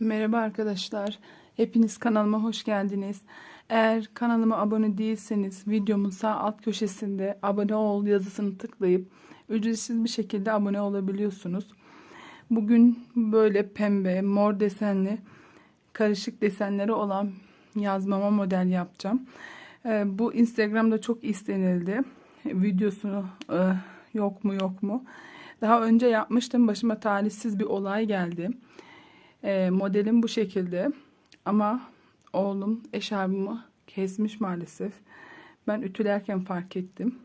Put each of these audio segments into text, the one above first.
Merhaba arkadaşlar. Hepiniz kanalıma hoş geldiniz. Eğer kanalıma abone değilseniz videomun sağ alt köşesinde abone ol yazısını tıklayıp ücretsiz bir şekilde abone olabiliyorsunuz. Bugün böyle pembe, mor desenli, karışık desenleri olan yazmama model yapacağım. Ee, bu Instagram'da çok istenildi. Videosu e, yok mu yok mu? Daha önce yapmıştım. Başıma talihsiz bir olay geldi. E, modelim bu şekilde. Ama oğlum eşarbımı kesmiş maalesef. Ben ütülerken fark ettim.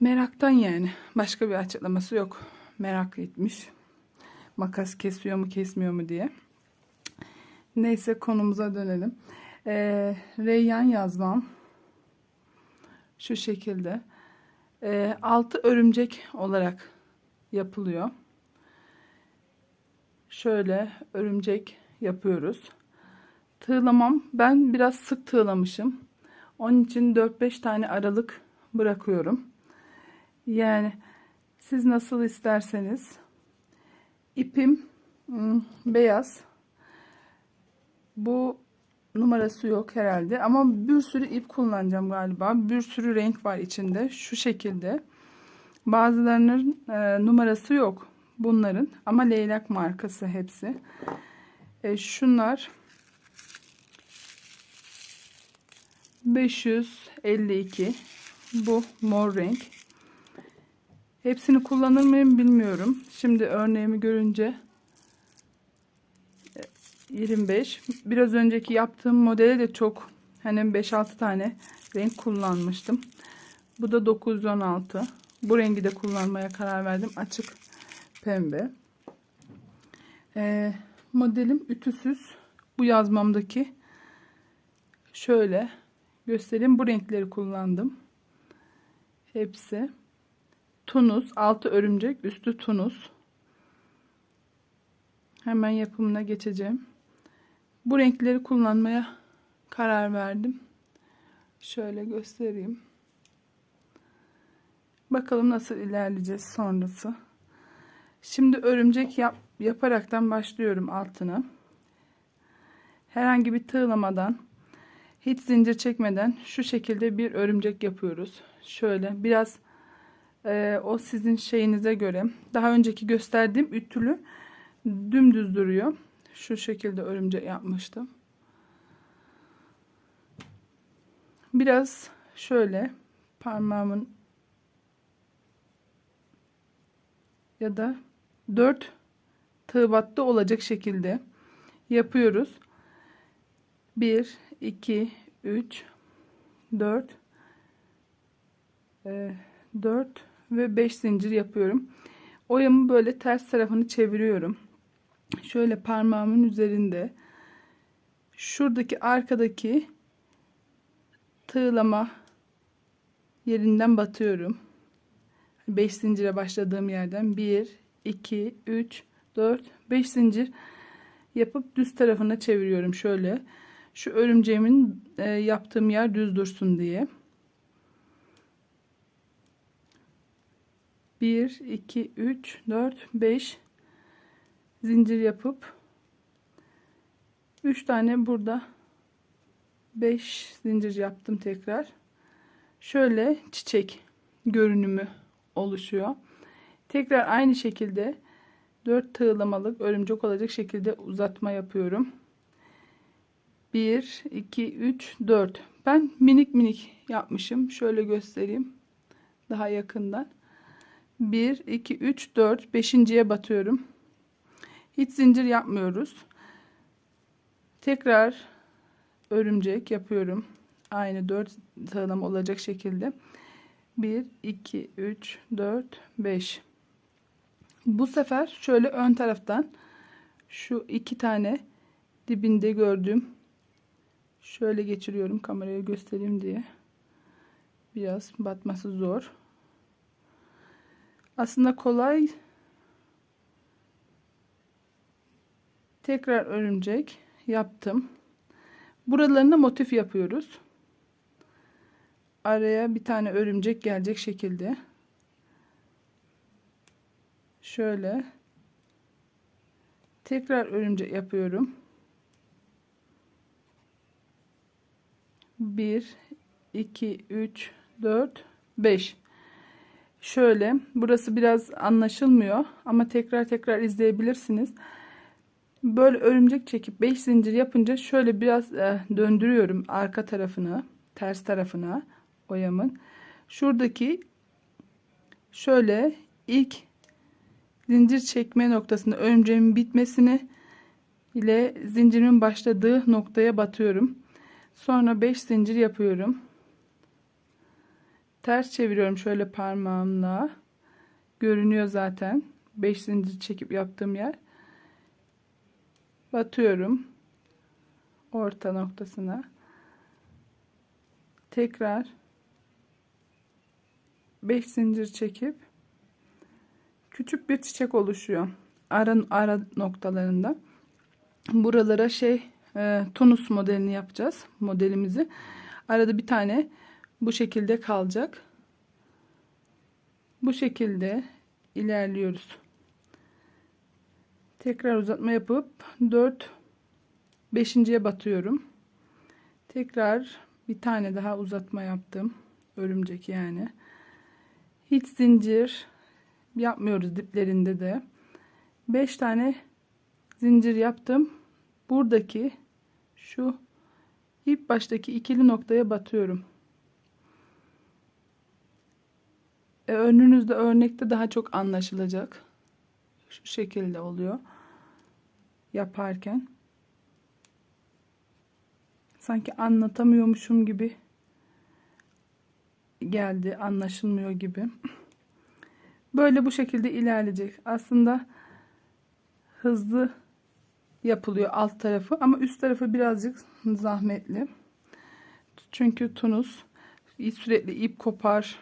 Meraktan yani. Başka bir açıklaması yok. Merak etmiş. Makas kesiyor mu kesmiyor mu diye. Neyse konumuza dönelim. E, reyyan yazmam. Şu şekilde. E, altı örümcek olarak yapılıyor şöyle örümcek yapıyoruz. Tığlamam ben biraz sık tığlamışım. Onun için 4-5 tane aralık bırakıyorum. Yani siz nasıl isterseniz ipim hmm, beyaz. Bu numarası yok herhalde ama bir sürü ip kullanacağım galiba. Bir sürü renk var içinde şu şekilde. Bazılarının e, numarası yok bunların ama leylak markası hepsi. E, şunlar 552 bu mor renk. Hepsini kullanır mıyım bilmiyorum. Şimdi örneğimi görünce 25. E, Biraz önceki yaptığım modele de çok hani 5-6 tane renk kullanmıştım. Bu da 916. Bu rengi de kullanmaya karar verdim. Açık pembe. Ee, modelim ütüsüz. Bu yazmamdaki şöyle göstereyim. Bu renkleri kullandım. Hepsi. Tunus, altı örümcek, üstü tunus. Hemen yapımına geçeceğim. Bu renkleri kullanmaya karar verdim. Şöyle göstereyim. Bakalım nasıl ilerleyeceğiz sonrası. Şimdi örümcek yap, yaparaktan başlıyorum altına. Herhangi bir tığlamadan hiç zincir çekmeden şu şekilde bir örümcek yapıyoruz. Şöyle biraz e, o sizin şeyinize göre daha önceki gösterdiğim ütülü dümdüz duruyor. Şu şekilde örümcek yapmıştım. Biraz şöyle parmağımın ya da 4 tığ battı olacak şekilde yapıyoruz. 1 2 3 4 4 ve 5 zincir yapıyorum. Oyamı böyle ters tarafını çeviriyorum. Şöyle parmağımın üzerinde şuradaki arkadaki tığlama yerinden batıyorum. 5 zincire başladığım yerden 1 2 3 4 5 zincir yapıp düz tarafına çeviriyorum şöyle. Şu örümceğimin e, yaptığım yer düz dursun diye. 1 2 3 4 5 zincir yapıp 3 tane burada 5 zincir yaptım tekrar. Şöyle çiçek görünümü oluşuyor Tekrar aynı şekilde 4 tığlamalık örümcek olacak şekilde uzatma yapıyorum. 1 2 3 4 ben minik minik yapmışım. Şöyle göstereyim. Daha yakından. 1 2 3 4 5.ye batıyorum. Hiç zincir yapmıyoruz. Tekrar örümcek yapıyorum. Aynı 4 tığlama olacak şekilde. 1 2 3 4 5 bu sefer şöyle ön taraftan şu iki tane dibinde gördüğüm şöyle geçiriyorum kameraya göstereyim diye. Biraz batması zor. Aslında kolay. Tekrar örümcek yaptım. Buralarına motif yapıyoruz. Araya bir tane örümcek gelecek şekilde şöyle Tekrar örümcek yapıyorum. 1 2 3 4 5 Şöyle burası biraz anlaşılmıyor ama tekrar tekrar izleyebilirsiniz. Böyle örümcek çekip 5 zincir yapınca şöyle biraz e, döndürüyorum arka tarafını, ters tarafına oyamın. Şuradaki şöyle ilk zincir çekme noktasında örümceğimin bitmesini ile zincirimin başladığı noktaya batıyorum. Sonra 5 zincir yapıyorum. Ters çeviriyorum şöyle parmağımla. Görünüyor zaten. 5 zincir çekip yaptığım yer. Batıyorum. Orta noktasına. Tekrar 5 zincir çekip küçük bir çiçek oluşuyor. Ara, ara noktalarında. Buralara şey e, tonus modelini yapacağız. Modelimizi. Arada bir tane bu şekilde kalacak. Bu şekilde ilerliyoruz. Tekrar uzatma yapıp 4 5.ye batıyorum. Tekrar bir tane daha uzatma yaptım. Örümcek yani. Hiç zincir yapmıyoruz diplerinde de. 5 tane zincir yaptım. Buradaki şu ilk baştaki ikili noktaya batıyorum. E, önünüzde örnekte daha çok anlaşılacak. Şu şekilde oluyor. Yaparken. Sanki anlatamıyormuşum gibi geldi. Anlaşılmıyor gibi. Böyle bu şekilde ilerleyecek. Aslında hızlı yapılıyor alt tarafı ama üst tarafı birazcık zahmetli. Çünkü tunus sürekli ip kopar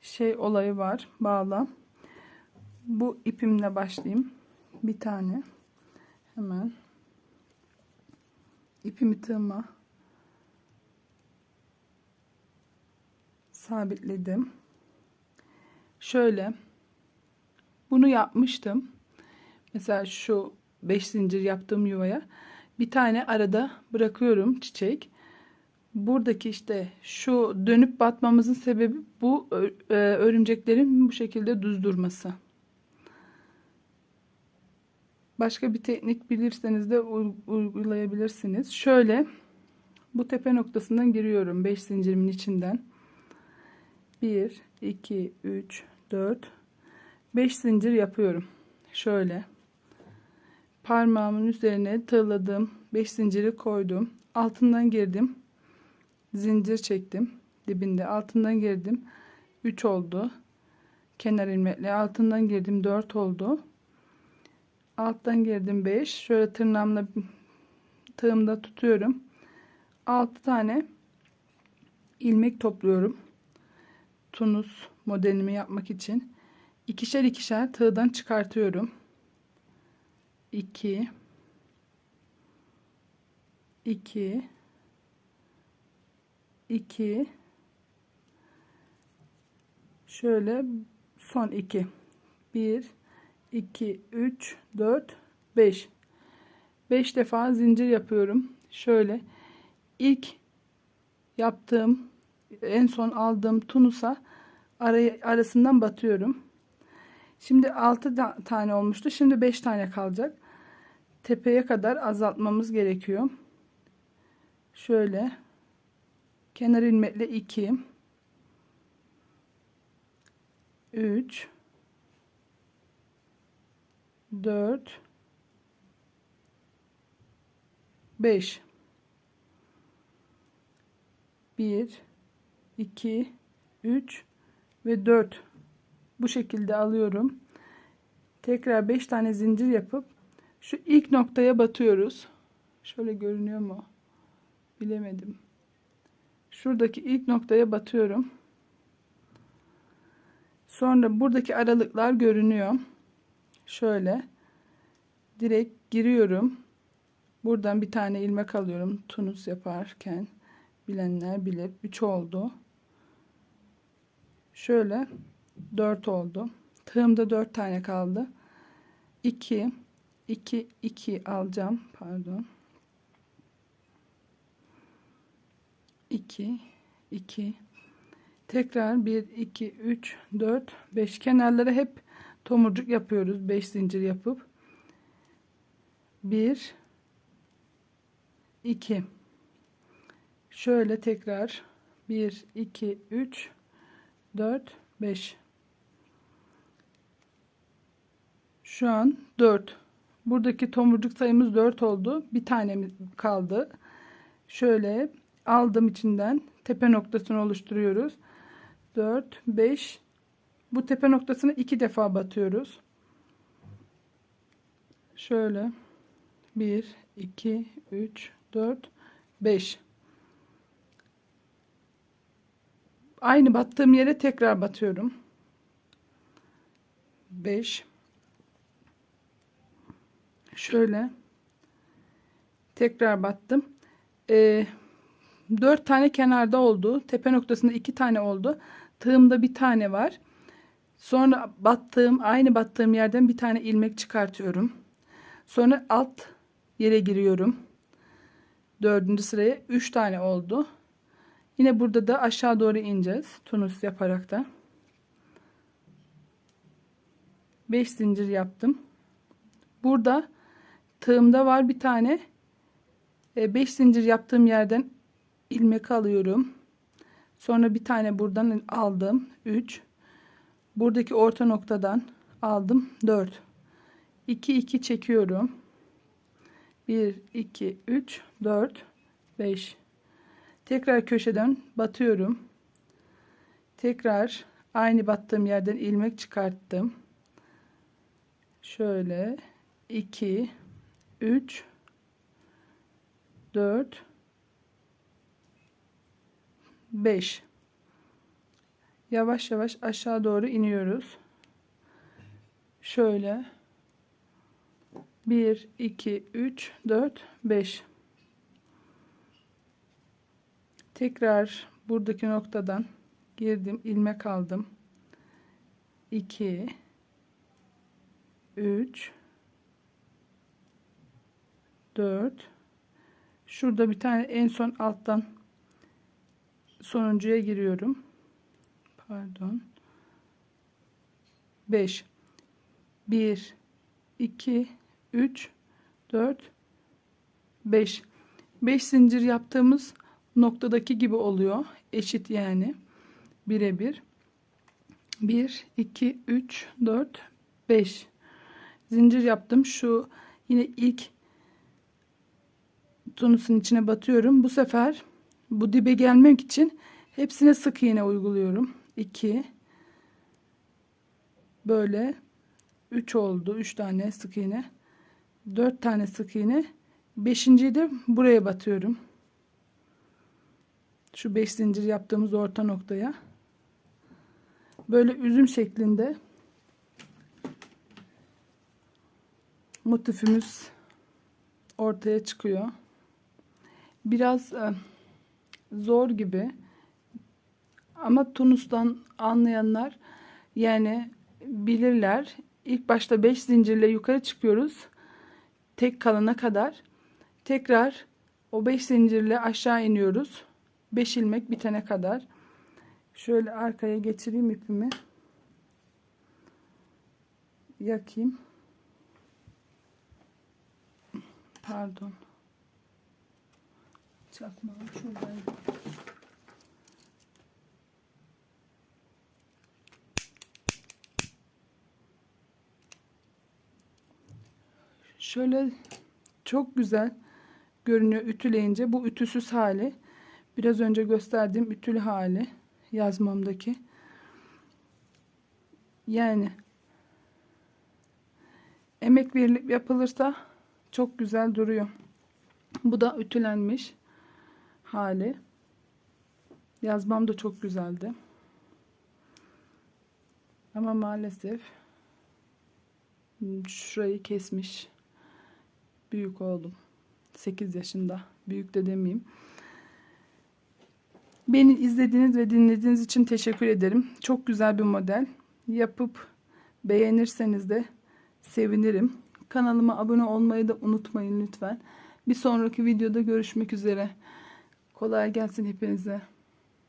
şey olayı var bağla. Bu ipimle başlayayım. Bir tane hemen ipimi tığıma sabitledim. Şöyle bunu yapmıştım. Mesela şu 5 zincir yaptığım yuvaya bir tane arada bırakıyorum çiçek. Buradaki işte şu dönüp batmamızın sebebi bu e, örümceklerin bu şekilde düz durması. Başka bir teknik bilirseniz de uygulayabilirsiniz. Şöyle bu tepe noktasından giriyorum 5 zincirimin içinden. 1 2 3 4 5 zincir yapıyorum. Şöyle parmağımın üzerine tığladım 5 zinciri koydum. Altından girdim. Zincir çektim. Dibinde altından girdim. 3 oldu. Kenar ilmekle altından girdim 4 oldu. Alttan girdim 5. Şöyle tırnağımla tığımda tutuyorum. 6 tane ilmek topluyorum. Tunus modelimi yapmak için. ikişer ikişer tığdan çıkartıyorum. 2 2 2 şöyle son 2 1 2 3 4 5 5 defa zincir yapıyorum şöyle ilk yaptığım en son aldığım tunusa arasından batıyorum. Şimdi 6 tane olmuştu. Şimdi 5 tane kalacak. Tepeye kadar azaltmamız gerekiyor. Şöyle. Kenar ilmekle 2 3 4 5 1 2 3 ve 4 bu şekilde alıyorum. Tekrar 5 tane zincir yapıp şu ilk noktaya batıyoruz. Şöyle görünüyor mu? Bilemedim. Şuradaki ilk noktaya batıyorum. Sonra buradaki aralıklar görünüyor. Şöyle. Direkt giriyorum. Buradan bir tane ilmek alıyorum. Tunus yaparken. Bilenler bilir. 3 oldu şöyle 4 oldu. Tığımda 4 tane kaldı. 2 2 2 alacağım. Pardon. 2 2 tekrar 1 2 3 4 5 kenarlara hep tomurcuk yapıyoruz. 5 zincir yapıp. 1 2 şöyle tekrar. 1 2 3 4 5 şu an 4 buradaki tomurcuk sayımız 4 oldu. Bir tane kaldı. Şöyle aldım içinden. Tepe noktasını oluşturuyoruz. 4 5 bu tepe noktasını iki defa batıyoruz. Şöyle. 1 2 3 4 5 aynı battığım yere tekrar batıyorum. 5 şöyle. Tekrar battım. Ee, 4 tane kenarda oldu. Tepe noktasında 2 tane oldu. Tığımda bir tane var. Sonra battığım aynı battığım yerden bir tane ilmek çıkartıyorum. Sonra alt yere giriyorum. Dördüncü sıraya 3 tane oldu yine burada da aşağı doğru ineceğiz tunus yaparak da. 5 zincir yaptım. Burada tığımda var bir tane. 5 e, zincir yaptığım yerden ilmek alıyorum. Sonra bir tane buradan aldım 3 buradaki orta noktadan aldım 4 2 2 çekiyorum. 1 2 3 4 5 tekrar köşeden batıyorum. Tekrar aynı battığım yerden ilmek çıkarttım. Şöyle 2 3 4 5 yavaş yavaş aşağı doğru iniyoruz. Şöyle 1 2 3 4 5 tekrar buradaki noktadan girdim ilmek aldım 2 3 4 şurada bir tane en son alttan sonuncuya giriyorum. Pardon. 5 1 2 3 4 5 5 zincir yaptığımız noktadaki gibi oluyor. Eşit yani. Birebir. 1 2 3 4 5 zincir yaptım. Şu yine ilk tunusun içine batıyorum. Bu sefer bu dibe gelmek için hepsine sık iğne uyguluyorum. 2 böyle 3 oldu. 3 tane sık iğne. 4 tane sık iğne. 5.yi de buraya batıyorum şu 5 zincir yaptığımız orta noktaya. Böyle üzüm şeklinde motifimiz ortaya çıkıyor. Biraz e, zor gibi ama Tunus'tan anlayanlar yani bilirler. İlk başta 5 zincirle yukarı çıkıyoruz. Tek kalana kadar tekrar o 5 zincirle aşağı iniyoruz 5 ilmek bitene kadar. Şöyle arkaya geçireyim ipimi. Yakayım. Pardon. Çakmağım şuradaydı şöyle çok güzel görünüyor ütüleyince. Bu ütüsüz hali biraz önce gösterdiğim ütülü hali yazmamdaki. Yani emek verilip yapılırsa çok güzel duruyor. Bu da ütülenmiş hali. Yazmam da çok güzeldi. Ama maalesef şurayı kesmiş büyük oğlum 8 yaşında büyük de demeyeyim beni izlediğiniz ve dinlediğiniz için teşekkür ederim çok güzel bir model yapıp beğenirseniz de sevinirim Kanalıma abone olmayı da unutmayın lütfen. Bir sonraki videoda görüşmek üzere. Kolay gelsin hepinize.